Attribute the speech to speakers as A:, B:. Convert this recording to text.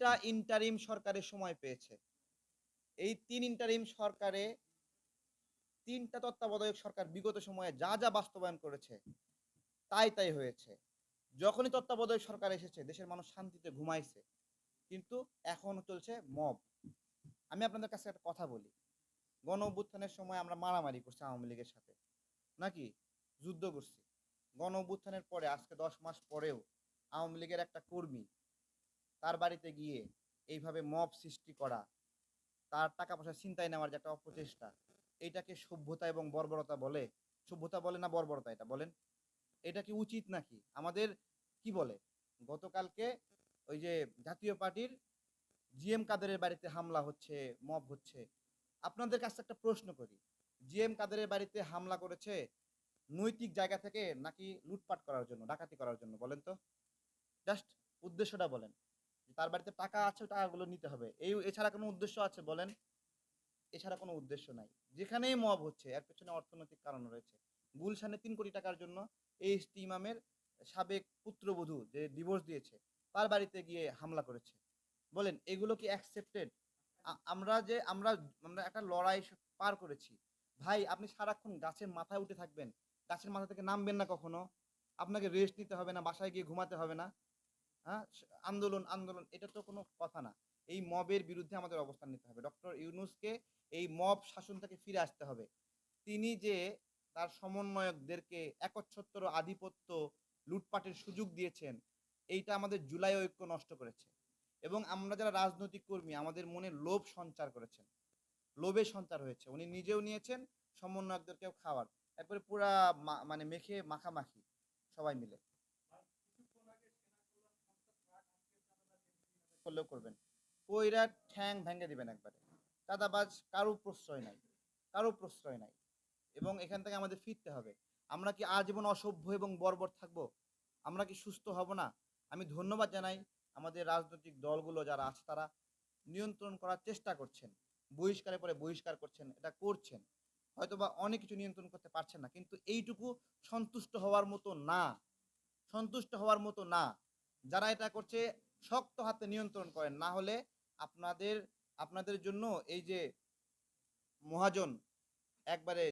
A: তিনটা ইন্টারিম সরকারের সময় পেয়েছে। এই তিন ইন্টারিম সরকারে তিনটা তত্ত্বাবধায়ক সরকার বিগত সময়ে যা যা বাস্তবায়ন করেছে, তাই তাই হয়েছে। যখনই তত্ত্বাবধায়ক সরকার এসেছে, দেশের মানুষ শান্তিতে ঘুমাইছে, কিন্তু এখন চলছে মব। আমি আপনাদের কাছে একটা কথা বলি। গণ অভ্যুত্থানের সময় আমরা মারামারি করছি আওয়ামী লীগের সাথে। নাকি? যুদ্ধ করছি। গণ অভ্যুত্থানের পরে, আজকে দশ মাস পরেও আওয়ামী লীগের একটা কর্মী তার বাড়িতে গিয়ে এইভাবে মব সৃষ্টি করা, তার টাকা পয়সা ছিনতাই নেওয়ার যে একটা অপচেষ্টা এটাকে সভ্যতা এবং বর্বরতা বলে। সভ্যতা বলে না বর্বরতা এটা বলেন? এটা কি উচিত নাকি? আমাদের কি বলে? গতকালকে ওই যে জাতীয় পার্টির জিএম কাদেরের বাড়িতে হামলা হচ্ছে, মব হচ্ছে। আপনাদের কাছে একটা প্রশ্ন করি। জিএম কাদেরের বাড়িতে হামলা করেছে নৈতিক জায়গা থেকে নাকি লুটপাট করার জন্য, ডাকাতি করার জন্য বলেন তো? জাস্ট উদ্দেশ্যটা বলেন। তার বাড়িতে টাকা আছে, টাকাগুলো নিতে হবে। এই এছাড়া কোনো উদ্দেশ্য আছে বলেন? এছাড়া কোনো উদ্দেশ্য নাই। যেখানেই মব হচ্ছে, এর পেছনে অর্থনৈতিক কারণ রয়েছে। গুলশানে তিন কোটি টাকার জন্য এই ইমামের সাবেক পুত্রবধূ যে ডিভোর্স দিয়েছে, তার বাড়িতে গিয়ে হামলা করেছে। বলেন, এগুলো কি অ্যাকসেপ্টেড আমরা যে, আমরা আমরা একটা লড়াই পার করেছি। ভাই, আপনি সারাক্ষণ গাছের মাথায় উঠে থাকবেন। গাছের মাথা থেকে নামবেন না কখনো। আপনাকে রেস্ট নিতে হবে না, বাসায় গিয়ে ঘুমাতে হবে না। আন্দোলন আন্দোলন, এটা তো কোনো কথা না। এই মবের বিরুদ্ধে আমাদের অবস্থান নিতে হবে। ডক্টর ইউনুসকে এই মব শাসন থেকে ফিরে আসতে হবে। তিনি যে তার সমন্বয়কদেরকে একচ্ছত্র আধিপত্য লুটপাটের সুযোগ দিয়েছেন, এইটা আমাদের জুলাই ঐক্য নষ্ট করেছে। এবং আমরা যারা রাজনৈতিক কর্মী, আমাদের মনে লোভ সঞ্চার করেছেন। লোভে সঞ্চার হয়েছে। উনি নিজেও নিয়েছেন, সমন্বয়কদেরকেও খাওয়ার। একবারে পুরা মানে মেখে মাখামাখি, সবাই মিলে। করলেও করবেন। কইরা ঠ্যাং ভেঙে দিবেন একবারে। চাঁদাবাজ কারও প্রশ্রয় নাই কারও প্রশ্রয় নাই। এবং এখান থেকে আমাদের ফিরতে হবে। আমরা কি আজীবন অসভ্য এবং বর্বর থাকব? আমরা কি সুস্থ হব না? আমি ধন্যবাদ জানাই আমাদের রাজনৈতিক দলগুলো যারা আছে তারা নিয়ন্ত্রণ করার চেষ্টা করছেন। বহিষ্কারে পরে বহিষ্কার করছেন, এটা করছেন। হয়তোবা অনেক কিছু নিয়ন্ত্রণ করতে পারছেন না, কিন্তু এইটুকু সন্তুষ্ট হওয়ার মতো না। সন্তুষ্ট হওয়ার মতো না। যারা এটা করছে শক্ত হাতে নিয়ন্ত্রণ করেন। না হলে আপনাদের আপনাদের জন্য এই যে মহাজন একবারে